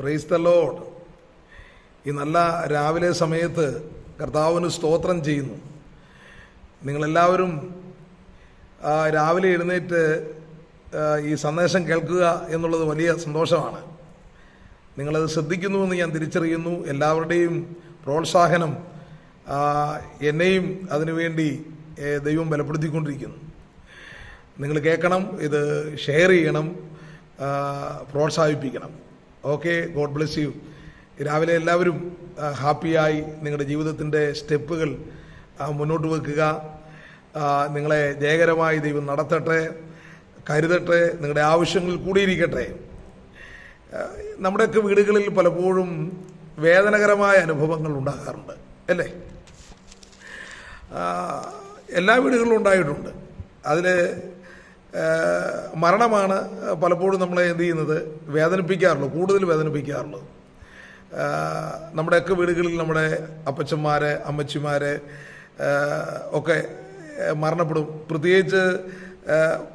Praise the load ഈ നല്ല രാവിലെ സമയത്ത് കർത്താവിന് സ്തോത്രം ചെയ്യുന്നു. നിങ്ങളെല്ലാവരും രാവിലെ എഴുന്നേറ്റ് ഈ സന്ദേശം കേൾക്കുക എന്നുള്ളത് വലിയ സന്തോഷമാണ്. നിങ്ങളത് ശ്രദ്ധിക്കുന്നുവെന്ന് ഞാൻ തിരിച്ചറിയുന്നു. എല്ലാവരുടെയും പ്രോത്സാഹനം എന്നെയും അതിനുവേണ്ടി ദൈവം ബലപ്പെടുത്തിക്കൊണ്ടിരിക്കുന്നു. നിങ്ങൾ കേൾക്കണം ഇത് ഷെയർ ചെയ്യണം പ്രോത്സാഹിപ്പിക്കണം. ഓക്കെ ഗോഡ് ബ്ലെസ് യു രാവിലെ എല്ലാവരും ഹാപ്പിയായി നിങ്ങളുടെ ജീവിതത്തിന്റെ സ്റ്റെപ്പുകൾ മുന്നോട്ട് വെക്കുക. നിങ്ങളെ ജയകരമായി ദൈവം നടത്തട്ടെ കരുതട്ടെ നിങ്ങളുടെ ആവശ്യങ്ങൾ കൂടിയിരിക്കട്ടെ. നമ്മുടെയൊക്കെ വീടുകളിൽ പലപ്പോഴും വേദനകരമായ അനുഭവങ്ങൾ ഉണ്ടാകാറുണ്ട് അല്ലേ? എല്ലാ വീടുകളിലും ഉണ്ടായിട്ടുണ്ട്. അതിൽ മരണമാണ് പലപ്പോഴും നമ്മളെ എന്ത് ചെയ്യുന്നത്? വേദനിപ്പിക്കാറുള്ളത് കൂടുതൽ വേദനിപ്പിക്കാറുള്ളത്. നമ്മുടെയൊക്കെ വീടുകളിൽ നമ്മുടെ അപ്പച്ചന്മാർ അമ്മച്ചിമാർ ഒക്കെ മരണപ്പെടും. പ്രത്യേകിച്ച്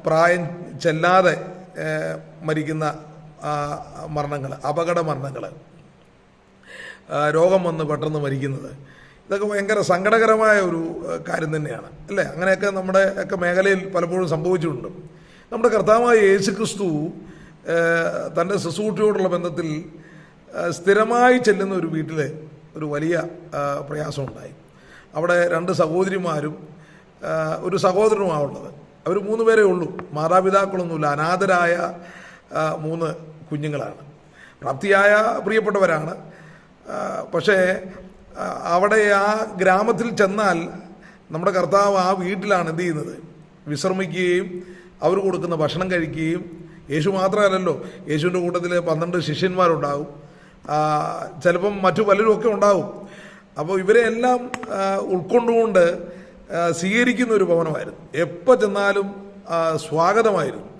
പ്രായം ചെല്ലാതെ മരിക്കുന്ന മരണങ്ങൾ അപകട മരണങ്ങൾ രോഗം വന്ന് പെട്ടെന്ന് മരിക്കുന്നത്. ഇതൊക്കെ ഭയങ്കര സങ്കടകരമായ ഒരു കാര്യം തന്നെയാണ്. അല്ലേ? അങ്ങനെയൊക്കെ നമ്മുടെ ഒക്കെ മേഖലയിൽ പലപ്പോഴും സംഭവിച്ചിട്ടുണ്ട്. നമ്മുടെ കർത്താവായ യേശു ക്രിസ്തു തന്റെ ശുശ്രൂഷയോടുള്ള ബന്ധത്തിൽ സ്ഥിരമായി ചെല്ലുന്ന ഒരു വീട്ടിൽ ഒരു വലിയ പ്രയാസമുണ്ടായി. അവിടെ രണ്ട് സഹോദരിമാരും ഒരു സഹോദരനുമാണ് ഉള്ളത്. അവർ മൂന്ന് പേരേ ഉള്ളൂ. മാതാപിതാക്കളൊന്നുമില്ല. അനാഥരായ മൂന്ന് കുഞ്ഞുങ്ങളാണ്. പ്രാപ്തിയായ പ്രിയപ്പെട്ടവരാണ്. പക്ഷേ അവിടെ ആ ഗ്രാമത്തിൽ ചെന്നാൽ നമ്മുടെ കർത്താവ് ആ വീട്ടിലാണ് എന്ത് ചെയ്യുന്നത്? വിശ്രമിക്കുകയും അവർ കൊടുക്കുന്ന ഭക്ഷണം കഴിക്കുകയും യേശു മാത്രമല്ലല്ലോ യേശുവിന്റെ കൂട്ടത്തിൽ പന്ത്രണ്ട് ശിഷ്യന്മാരുണ്ടാവും. ചിലപ്പം മറ്റു പലരും ഒക്കെ ഉണ്ടാവും. അപ്പോൾ ഇവരെ എല്ലാം ഉൾക്കൊണ്ടുകൊണ്ട് സ്വീകരിക്കുന്ന ഒരു ഭവനമായിരുന്നു. എപ്പോൾ ചെന്നാലും സ്വാഗതമായിരുന്നു.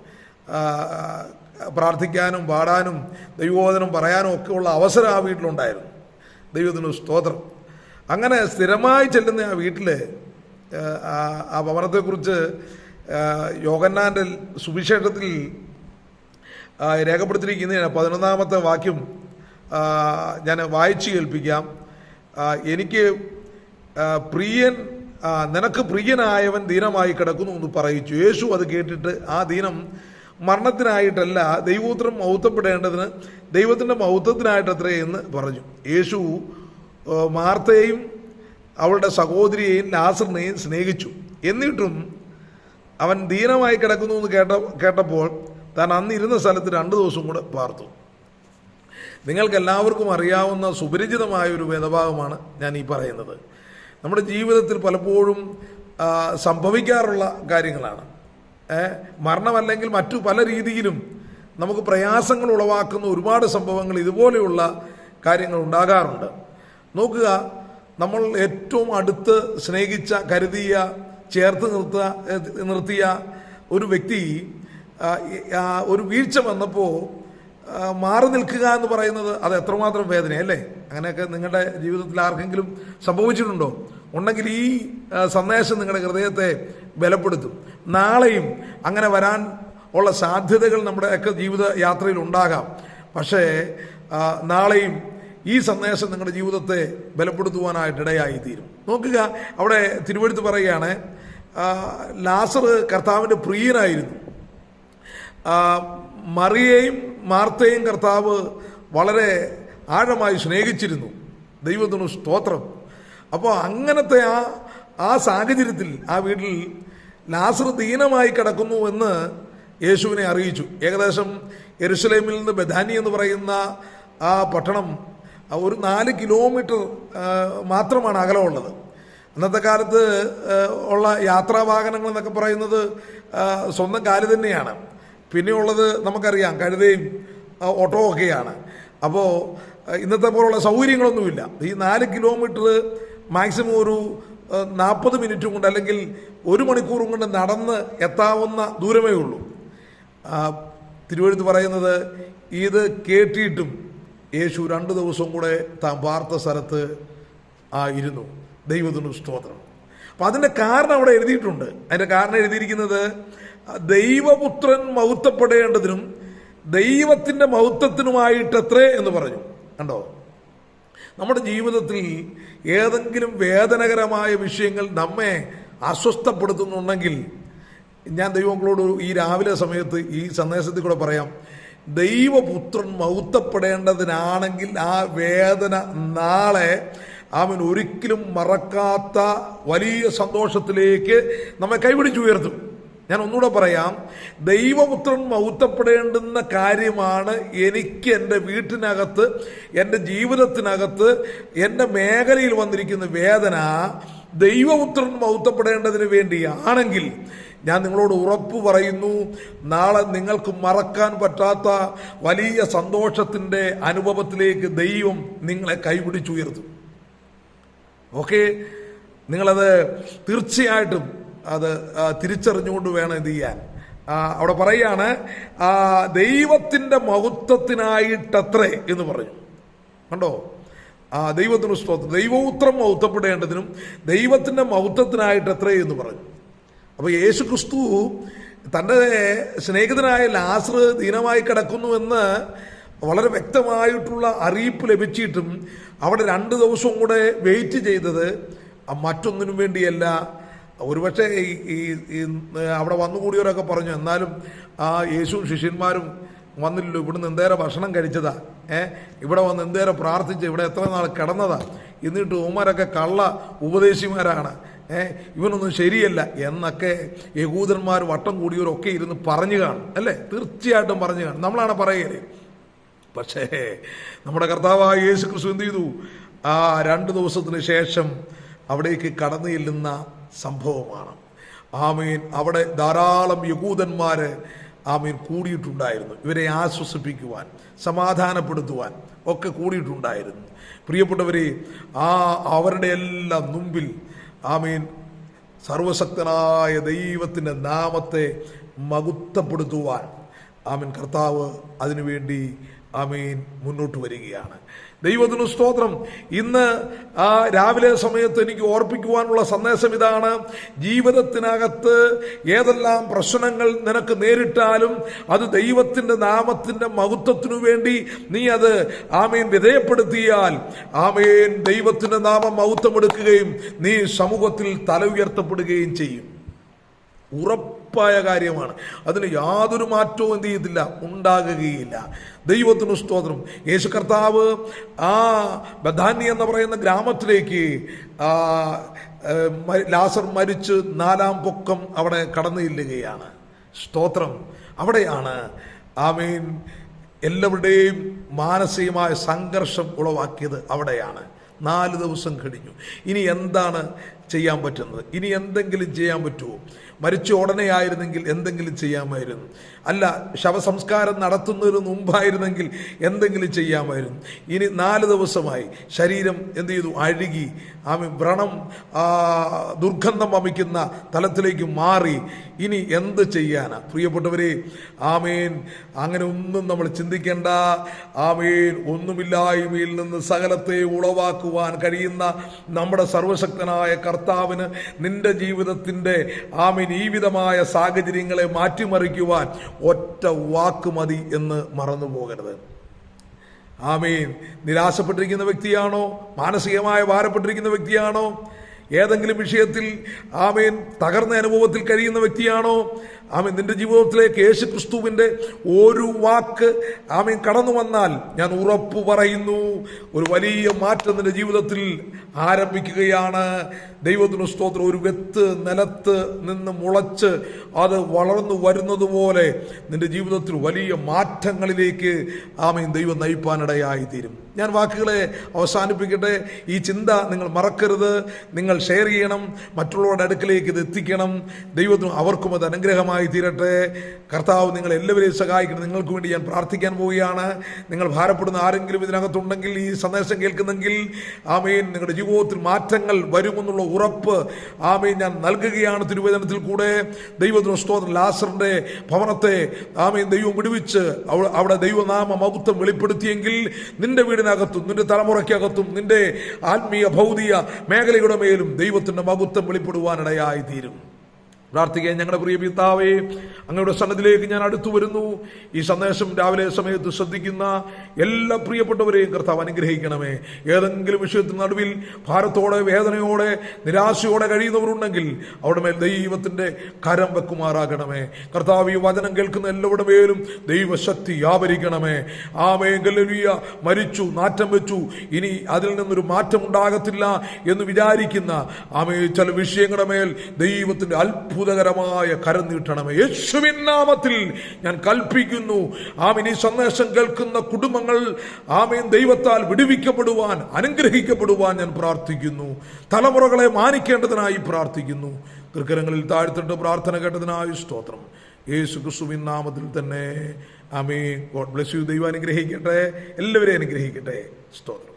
പ്രാർത്ഥിക്കാനും പാടാനും ദൈവബോധനം പറയാനും ഒക്കെ ഉള്ള അവസരം ആ വീട്ടിലുണ്ടായിരുന്നു. ദൈവത്തിന് സ്തോത്രം. അങ്ങനെ സ്ഥിരമായി ചെല്ലുന്ന ആ വീട്ടിൽ ആ ഭവനത്തെക്കുറിച്ച് ആ, യോഹന്നാന്റെ സുവിശേഷത്തിൽ രേഖപ്പെടുത്തിയിരിക്കുന്നതിന് രേഖപ്പെടുത്തിയിരിക്കുന്ന പതിനൊന്നാമത്തെ വാക്യം ഞാൻ വായിച്ചു കേൾപ്പിക്കാം. എനിക്ക് പ്രിയൻ നിനക്ക് പ്രിയനായവൻ ദീനമായി കിടക്കുന്നു എന്ന് പറയിച്ചു. യേശു അത് കേട്ടിട്ട് ആ ദീനം മരണത്തിനായിട്ടല്ല ദൈവോത്രം മൗത്തപ്പെടേണ്ടതിന് ദൈവത്തിന്റെ മൗത്തത്തിനായിട്ടത്രേ എന്ന് പറഞ്ഞു. യേശു മാർത്തയെയും അവളുടെ സഹോദരിയെയും ലാസറിനെയും സ്നേഹിച്ചു. എന്നിട്ടും അവൻ ദീനമായി കിടക്കുന്നു എന്ന് കേട്ട കേട്ടപ്പോൾ താൻ അന്ന് ഇരുന്ന സ്ഥലത്ത് രണ്ട് ദിവസം കൂടെ പാർത്തു. നിങ്ങൾക്കെല്ലാവർക്കും അറിയാവുന്ന സുപരിചിതമായ ഒരു വേദഭാഗമാണ് ഞാൻ ഈ പറയുന്നത്. നമ്മുടെ ജീവിതത്തിൽ പലപ്പോഴും സംഭവിക്കാറുള്ള കാര്യങ്ങളാണ്. മരണമല്ലെങ്കിൽ മറ്റു പല രീതിയിലും നമുക്ക് പ്രയാസങ്ങൾ ഉളവാക്കുന്ന ഒരുപാട് സംഭവങ്ങൾ ഇതുപോലെയുള്ള കാര്യങ്ങൾ ഉണ്ടാകാറുണ്ട്. നോക്കുക നമ്മൾ ഏറ്റവും അടുത്ത് സ്നേഹിച്ച കരുതിയ ചേർത്ത് നിർത്തുക നിർത്തിയ ഒരു വ്യക്തി ഒരു വീഴ്ച വന്നപ്പോൾ മാറി നിൽക്കുക എന്ന് പറയുന്നത് അത് എത്രമാത്രം വേദനയല്ലേ അങ്ങനെയൊക്കെ നിങ്ങളുടെ ജീവിതത്തിൽ ആർക്കെങ്കിലും സംഭവിച്ചിട്ടുണ്ടോ? ഉണ്ടെങ്കിൽ ഈ സന്ദേശം നിങ്ങളുടെ ഹൃദയത്തെ ബലപ്പെടുത്തും. നാളെയും അങ്ങനെ വരാൻ ഉള്ള സാധ്യതകൾ നമ്മുടെയൊക്കെ ജീവിത യാത്രയിൽ ഉണ്ടാകാം. പക്ഷേ നാളെയും ഈ സന്ദേശം നിങ്ങളുടെ ജീവിതത്തെ ബലപ്പെടുത്തുവാനായിട്ട് ഇടയായി തീരും നോക്കുക അവിടെ തിരുവഴുത്ത് പറയുകയാണ് ലാസർ കർത്താവിന്റെ പ്രിയനായിരുന്നു. മറിയേയും മാർത്തയും കർത്താവ് വളരെ ആഴമായി സ്നേഹിച്ചിരുന്നു. ദൈവത്തിനു സ്തോത്രം. അപ്പോൾ അങ്ങനത്തെ ആ ആ സാഹചര്യത്തിൽ ആ വീട്ടിൽ ലാസർ ദീനമായി കിടക്കുന്നു എന്ന് യേശുവിനെ അറിയിച്ചു. ഏകദേശം എരുസലേമിൽ നിന്ന് ബദാനി എന്ന് പറയുന്ന ആ പട്ടണം ഒരു നാല് കിലോമീറ്റർ മാത്രമാണ് അകലമുള്ളത്. അന്നത്തെ കാലത്ത് ഉള്ള യാത്രാ വാഹനങ്ങൾ എന്നൊക്കെ പറയുന്നത് സ്വന്തം കാൽ തന്നെയാണ്. പിന്നെയുള്ളത് നമുക്കറിയാം കഴുതയും ഓട്ടോ ഒക്കെയാണ്. അപ്പോൾ ഇന്നത്തെ പോലുള്ള സൗകര്യങ്ങളൊന്നുമില്ല. ഈ നാല് കിലോമീറ്റർ മാക്സിമം ഒരു നാൽപ്പത് മിനിറ്റും കൊണ്ട് അല്ലെങ്കിൽ ഒരു മണിക്കൂറും കൊണ്ട് നടന്ന് എത്താവുന്ന ദൂരമേ ഉള്ളൂ. തിരുവഴുത്ത് പറയുന്നത് ഇത് കേട്ടിട്ടും യേശു രണ്ട് ദിവസം കൂടെ താൻ പാർത്ത സ്ഥലത്ത് ആയിരുന്നു ദൈവത്തിനു സ്തോത്രം. അപ്പം അതിന്റെ കാരണം അവിടെ എഴുതിയിട്ടുണ്ട്. അതിന്റെ കാരണം എഴുതിയിരിക്കുന്നത് ദൈവപുത്രൻ മൗത്തപ്പെടേണ്ടതിനും ദൈവത്തിന്റെ മഹത്വത്തിനുമായിട്ടത്രേ എന്ന് പറഞ്ഞു. കണ്ടോ? നമ്മുടെ ജീവിതത്തിൽ ഏതെങ്കിലും വേദനകരമായ വിഷയങ്ങൾ നമ്മെ അസ്വസ്ഥപ്പെടുത്തുന്നുണ്ടെങ്കിൽ ഞാൻ ദൈവങ്ങളോട് ഈ രാവിലെ സമയത്ത് ഈ സന്ദേശത്തിൽ കൂടെ പറയാം. ദൈവപുത്രൻ മൗത്തപ്പെടേണ്ടതിനാണെങ്കിൽ ആ വേദന നാളെ അവൻ ഒരിക്കലും മറക്കാത്ത വലിയ സന്തോഷത്തിലേക്ക് നമ്മെ കൈപിടിച്ചുയർത്തും ഞാൻ ഒന്നുകൂടെ പറയാം. ദൈവപുത്രൻ മൗത്തപ്പെടേണ്ടുന്ന കാര്യമാണ് എനിക്ക് എന്റെ വീട്ടിനകത്ത് എന്റെ ജീവിതത്തിനകത്ത് എന്റെ മേഖലയിൽ വന്നിരിക്കുന്ന വേദന ദൈവപുത്രൻ മൗത്തപ്പെടേണ്ടതിന് വേണ്ടിയാണെങ്കിൽ ഞാൻ നിങ്ങളോട് ഉറപ്പ് പറയുന്നു. നാളെ നിങ്ങൾക്ക് മറക്കാൻ പറ്റാത്ത വലിയ സന്തോഷത്തിന്റെ അനുഭവത്തിലേക്ക് ദൈവം നിങ്ങളെ കൈപിടിച്ചുയർത്തും. ഓക്കെ? നിങ്ങളത് തീർച്ചയായിട്ടും അത് തിരിച്ചറിഞ്ഞുകൊണ്ട് വേണം ഇത് ചെയ്യാൻ. അവിടെ പറയാണ് ദൈവത്തിന്റെ മഹത്വത്തിനായിട്ടത്രേ എന്ന് പറഞ്ഞു. കണ്ടോ? ആ ദൈവത്തിന് സ്തോത്രം ദൈവപുത്രം മഹത്വപ്പെടേണ്ടതിനും ദൈവത്തിന്റെ മഹത്വത്തിനായിട്ടത്രേ എന്ന് പറഞ്ഞു. അപ്പോൾ യേശു ക്രിസ്തു തന്റെ സ്നേഹിതനായ ലാസർ ദീനമായി കിടക്കുന്നുവെന്ന് വളരെ വ്യക്തമായിട്ടുള്ള അറിയിപ്പ് ലഭിച്ചിട്ടും അവിടെ രണ്ട് ദിവസവും കൂടെ വെയിറ്റ് ചെയ്തത് മറ്റൊന്നിനും വേണ്ടിയല്ല. ഒരുപക്ഷെ ഈ അവിടെ വന്നുകൂടിയവരൊക്കെ പറഞ്ഞു എന്നാലും ആ യേശുവും ശിഷ്യന്മാരും വന്നില്ലല്ലോ ഇവിടുന്ന് എന്തേരം ഭക്ഷണം കഴിച്ചതാ? ഏ? ഇവിടെ വന്ന് എന്തേരം പ്രാർത്ഥിച്ച് ഇവിടെ എത്ര നാൾ കിടന്നതാ? എന്നിട്ട് ഉമാരൊക്കെ കള്ള ഉപദേശിമാരാണ്. ഇവനൊന്നും ശരിയല്ല എന്നൊക്കെ യഹൂദന്മാർ വട്ടം കൂടിയവരൊക്കെ ഇരുന്ന് പറഞ്ഞു കാണും. അല്ലേ? തീർച്ചയായിട്ടും പറഞ്ഞു കാണും. നമ്മളാണ് പറയൽ പക്ഷേ നമ്മുടെ കർത്താവായ യേശു ക്രിസ്തു എന്ത് ചെയ്തു? ആ രണ്ട് ദിവസത്തിന് ശേഷം അവിടേക്ക് കടന്നു ചെല്ലുന്ന സംഭവമാണ്. ആമീൻ. അവിടെ ധാരാളം യഹൂദന്മാർ ആമീൻ കൂടിയിട്ടുണ്ടായിരുന്നു. ഇവരെ ആശ്വസിപ്പിക്കുവാൻ സമാധാനപ്പെടുത്തുവാൻ ഒക്കെ കൂടിയിട്ടുണ്ടായിരുന്നു. പ്രിയപ്പെട്ടവരെ ആ അവരുടെ എല്ലാം മുമ്പിൽ ആമീൻ. സർവശക്തനായ ദൈവത്തിന്റെ നാമത്തെ മകുത്തപ്പെടുത്തുവാൻ ആമീൻ. കർത്താവ് അതിനുവേണ്ടി ആമീൻ മുന്നോട്ട് വരികയാണ്. ദൈവത്തിന് സ്തോത്രം. ഇന്ന് ആ രാവിലെ സമയത്ത് എനിക്ക് ഓർപ്പിക്കുവാനുള്ള സന്ദേശം ഇതാണ്. ജീവിതത്തിനകത്ത് ഏതെല്ലാം പ്രശ്നങ്ങൾ നിനക്ക് നേരിട്ടാലും അത് ദൈവത്തിന്റെ നാമത്തിന്റെ മഹത്വത്തിനു വേണ്ടി നീ അത് ആമേൻ വിധേയപ്പെടുത്തിയാൽ ആമേൻ ദൈവത്തിന്റെ നാമം മഹത്വമെടുക്കുകയും നീ സമൂഹത്തിൽ തല ഉയർത്തപ്പെടുകയും ചെയ്യും. ഉറപ്പായ കാര്യമാണ്. അതിന് യാതൊരു മാറ്റവും എന്ത് ചെയ്യത്തില്ല ഉണ്ടാകുകയില്ല. ദൈവത്തിന് സ്തോത്രം. യേശു കർത്താവ് ആ ബദാനി എന്ന് പറയുന്ന ഗ്രാമത്തിലേക്ക് ലാസർ മരിച്ച് നാലാം പൊക്കം അവിടെ കടന്നു ചെല്ലുകയാണ്. സ്തോത്രം. അവിടെയാണ് ആമീൻ എല്ലാവരുടെയും മാനസികമായ സംഘർഷം ഉളവാക്കിയത് അവിടെയാണ്. നാല് ദിവസം കഴിഞ്ഞു. ഇനി എന്താണ് ചെയ്യാൻ പറ്റുന്നത്. ഇനി എന്തെങ്കിലും ചെയ്യാൻ പറ്റുമോ മരിച്ച ഉടനെ ആയിരുന്നെങ്കിൽ എന്തെങ്കിലും ചെയ്യാമായിരുന്നു. അല്ല ശവസംസ്കാരം നടത്തുന്നതിന് മുമ്പായിരുന്നെങ്കിൽ എന്തെങ്കിലും ചെയ്യാമായിരുന്നു. ഇനി നാല് ദിവസമായി ശരീരം എന്ത് ചെയ്തു? അഴുകി. ആമി വ്രണം ദുർഗന്ധം വമിക്കുന്ന തലത്തിലേക്ക് മാറി. ഇനി എന്ത് ചെയ്യാനാ? പ്രിയപ്പെട്ടവരെ ആമേൻ. അങ്ങനെ ഒന്നും നമ്മൾ ചിന്തിക്കേണ്ട. ആമേൻ. ഒന്നുമില്ലായ്മയിൽ നിന്ന് സകലത്തെ ഉളവാക്കുവാൻ കഴിയുന്ന നമ്മുടെ സർവശക്തനായ കർത്താവിന് നിന്റെ ജീവിതത്തിന്റെ ആമീൻ. ഈ വിധമായ സാഹചര്യങ്ങളെ മാറ്റിമറിക്കുവാൻ ഒറ്റ വാക്ക് മതി എന്ന് മറന്നു പോകരുത് ആമീൻ. നിരാശപ്പെട്ടിരിക്കുന്ന വ്യക്തിയാണോ? മാനസികമായ ഭാരപ്പെട്ടിരിക്കുന്ന വ്യക്തിയാണോ? ഏതെങ്കിലും വിഷയത്തിൽ ആമീൻ തകർന്ന അനുഭവത്തിൽ കഴിയുന്ന വ്യക്തിയാണോ? ആമീൻ. നിന്റെ ജീവിതത്തിലേക്ക് യേശു ക്രിസ്തുവിന്റെ ഒരു വാക്ക് ആമീൻ കടന്നു വന്നാൽ ഞാൻ ഉറപ്പു പറയുന്നു. ഒരു വലിയ മാറ്റം നിന്റെ ജീവിതത്തിൽ ആരംഭിക്കുകയാണ്. ദൈവത്തിന് സ്തോത്രം. ഒരു വെത്ത് നിലത്ത് നിന്ന് മുളച്ച് അത് വളർന്നു വരുന്നത് പോലെ നിന്റെ ജീവിതത്തിൽ വലിയ മാറ്റങ്ങളിലേക്ക് ആമീൻ ദൈവം നയിപ്പാനിടയായി തീരും ഞാൻ വാക്കുകളെ അവസാനിപ്പിക്കട്ടെ. ഈ ചിന്ത നിങ്ങൾ മറക്കരുത്. നിങ്ങൾ ഷെയർ ചെയ്യണം. മറ്റുള്ളവരുടെ അടുക്കിലേക്ക് ഇത് എത്തിക്കണം. ദൈവത്തിനും അവർക്കും അത് അനുഗ്രഹമായി. തീരട്ടെ. കർത്താവ് നിങ്ങൾ എല്ലാവരെയും സഹായിക്കണം നിങ്ങൾക്ക് വേണ്ടി ഞാൻ പ്രാർത്ഥിക്കാൻ പോവുകയാണ്. നിങ്ങൾ ഭാരപ്പെടുന്ന ആരെങ്കിലും ഇതിനകത്തുണ്ടെങ്കിൽ ഈ സന്ദേശം കേൾക്കുന്നെങ്കിൽ ആമീൻ. നിങ്ങളുടെ ജീവിതത്തിൽ മാറ്റങ്ങൾ വരുമെന്നുള്ള ഉറപ്പ് ആമീൻ ഞാൻ നൽകുകയാണ് തിരുവേദനത്തിൽ കൂടെ. ദൈവത്തിന് സ്തോത്രം. ലാസറിന്റെ ഭവനത്തെ ആമീൻ ദൈവം വിടുവിച്ച് അവ- അവിടെ ദൈവനാമ മഹത്വം വെളിപ്പെടുത്തിയെങ്കിൽ നിന്റെ വീടിനകത്തും നിന്റെ തലമുറയ്ക്കകത്തും നിന്റെ ആത്മീയ ഭൗതിക മേഖലയുടെ മേലും ദൈവത്തിന്റെ മഹത്വം വെളിപ്പെടുവാനിടയായി തീരും പ്രാർത്ഥിക്കാൻ ഞങ്ങളുടെ പ്രിയ പിതാവേ അങ്ങയുടെ സന്നദ്ധിലേക്ക് ഞാൻ അടുത്തു വരുന്നു. ഈ സന്ദേശം രാവിലെ സമയത്ത് ശ്രദ്ധിക്കുന്ന എല്ലാ പ്രിയപ്പെട്ടവരെയും കർത്താവ് അനുഗ്രഹിക്കണമേ. ഏതെങ്കിലും വിഷയത്തിന് നടുവിൽ ഭാരത്തോടെ വേദനയോടെ നിരാശയോടെ കഴിയുന്നവരുണ്ടെങ്കിൽ അവിടെ മേൽ ദൈവത്തിന്റെ കരം വെക്കുമാറാകണമേ. കർത്താവ് ഈ വചനം കേൾക്കുന്ന എല്ലാവരുടെ മേലും ദൈവശക്തി വ്യാപരിക്കണമേ ആ മേഖലിയ മരിച്ചു നാറ്റം വെച്ചു. ഇനി അതിൽ നിന്നൊരു മാറ്റം ഉണ്ടാകത്തില്ല എന്ന് വിചാരിക്കുന്ന ആമേ ചില വിഷയങ്ങളുടെ മേൽ ദൈവത്തിന്റെ അത്ഭുതകരമായ കരം നീട്ടണമേ. യേശുവിൻ നാമത്തിൽ ഞാൻ കൽപ്പിക്കുന്നു. ആമീൻ. ഈ സന്ദേശം കേൾക്കുന്ന കുടുംബങ്ങൾ ആമീൻ ദൈവത്താൽ വിടുവിക്കപ്പെടുവാൻ അനുഗ്രഹിക്കപ്പെടുവാൻ ഞാൻ പ്രാർത്ഥിക്കുന്നു. തലമുറകളെ മാനിക്കേണ്ടതിനായി പ്രാർത്ഥിക്കുന്നു. കൃക്കരങ്ങളിൽ താഴ്ത്തിട്ട് പ്രാർത്ഥന കേട്ടതിനായി സ്തോത്രം. യേശു ക്രിസ്തുവിൻ നാമത്തിൽ തന്നെ. ആമീൻ. God bless you. ദൈവം അനുഗ്രഹിക്കട്ടെ. എല്ലാവരെയും അനുഗ്രഹിക്കട്ടെ. സ്തോത്രം.